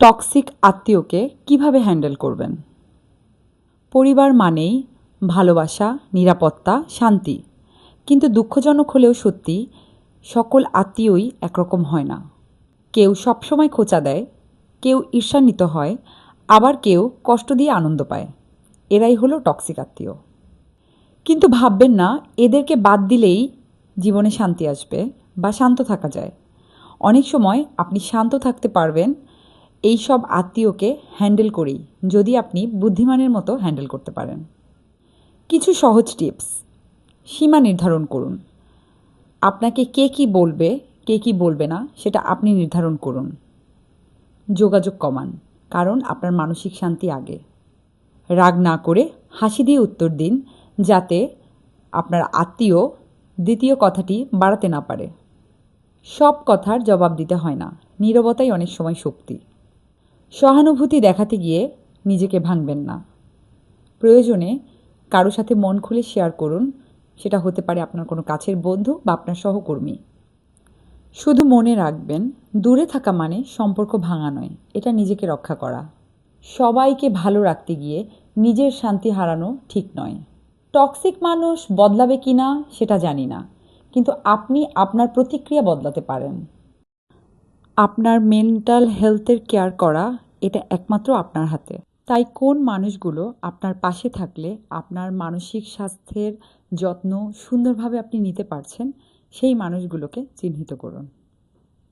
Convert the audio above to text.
Toxic আত্মীয়কে কীভাবে handle করবেন? পরিবার মানেই ভালোবাসা, নিরাপত্তা, শান্তি। কিন্তু দুঃখজনক হলেও সত্যি, সকল আত্মীয়ই একরকম হয় না। কেউ সবসময় খোঁচা দেয়, কেউ ঈর্ষান্বিত হয়, আবার কেউ কষ্ট দিয়ে আনন্দ পায়। এরাই হলো টক্সিক আত্মীয়। কিন্তু ভাববেন না, এদেরকে বাদ দিলেই জীবনে শান্তি আসবে বা শান্ত থাকা যায়। অনেক সময় আপনি শান্ত থাকতে পারবেন এই সব আত্মীয়কে হ্যান্ডেল করেই, যদি আপনি বুদ্ধিমানের মতো হ্যান্ডেল করতে পারেন। কিছু সহজ টিপস। সীমা নির্ধারণ করুন। আপনাকে কে কি বলবে, কে কি বলবে না, সেটা আপনি নির্ধারণ করুন। যোগাযোগ কমান, কারণ আপনার মানসিক শান্তি আগে। রাগ না করে হাসি দিয়ে উত্তর দিন, যাতে আপনার আত্মীয় দ্বিতীয় কথাটি বাড়াতে না পারে। সব কথার জবাব দিতে হয় না। নীরবতাই অনেক সময় শক্তি। সহানুভূতি দেখাতে গিয়ে নিজেকে ভাঙবেন না। প্রয়োজনে কারও সাথে মন খুলে শেয়ার করুন, সেটা হতে পারে আপনার কোনো কাছের বন্ধু বা আপনার সহকর্মী। শুধু মনে রাখবেন, দূরে থাকা মানে সম্পর্ক ভাঙা নয়, এটা নিজেকে রক্ষা করা। সবাইকে ভালো রাখতে গিয়ে নিজের শান্তি হারানো ঠিক নয়। টক্সিক মানুষ বদলাবে কি না সেটা জানি না, কিন্তু আপনি আপনার প্রতিক্রিয়া বদলাতে পারেন। আপনার মেন্টাল হেলথের কেয়ার করা এটা একমাত্র আপনার হাতে। তাই কোন মানুষগুলো আপনার পাশে থাকলে আপনার মানসিক স্বাস্থ্যের যত্ন সুন্দরভাবে আপনি নিতে পারছেন, সেই মানুষগুলোকে চিহ্নিত করুন।